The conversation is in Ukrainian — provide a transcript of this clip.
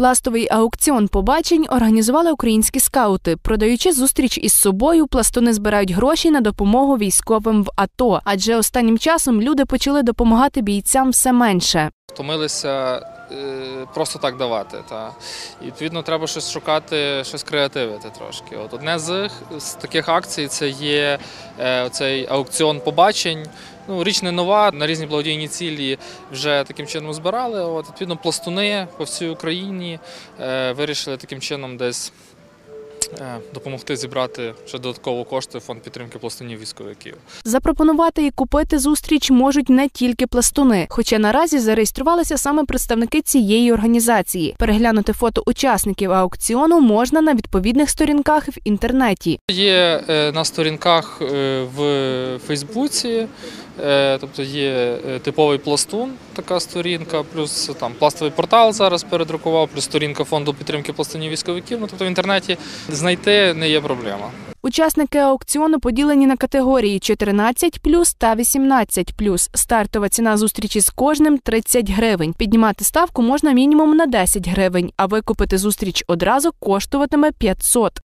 Пластовий аукціон побачень організували українські скаути. Продаючи зустріч із собою, пластуни збирають гроші на допомогу військовим в АТО, адже останнім часом люди почали допомагати бійцям все менше. Втомилися е, просто так давати. Та. І відповідно треба щось шукати, щось креативити трошки. От одне з, з таких акцій це є е, цей аукціон побачень. Ну, річ не нова, на різні благодійні цілі вже таким чином збирали. От, відповідно, пластуни по всій Україні е, вирішили таким чином десь е, допомогти зібрати ще додатково кошти в фонд підтримки пластунів військовиків. Запропонувати і купити зустріч можуть не тільки пластуни, хоча наразі зареєструвалися саме представники цієї організації. Переглянути фото учасників аукціону можна на відповідних сторінках в інтернеті. Є е, на сторінках е, в Фейсбуці, е, тобто є е, типовий пластун, така сторінка, плюс там пластовий портал зараз передрукував, плюс сторінка фонду підтримки пластунів військовиків. Ну тобто в інтернеті знайти не є проблема. Учасники аукціону поділені на категорії 14 та 18 Стартова ціна зустрічі з кожним 30 гривень. Піднімати ставку можна мінімум на 10 гривень, а викупити зустріч одразу коштуватиме 500.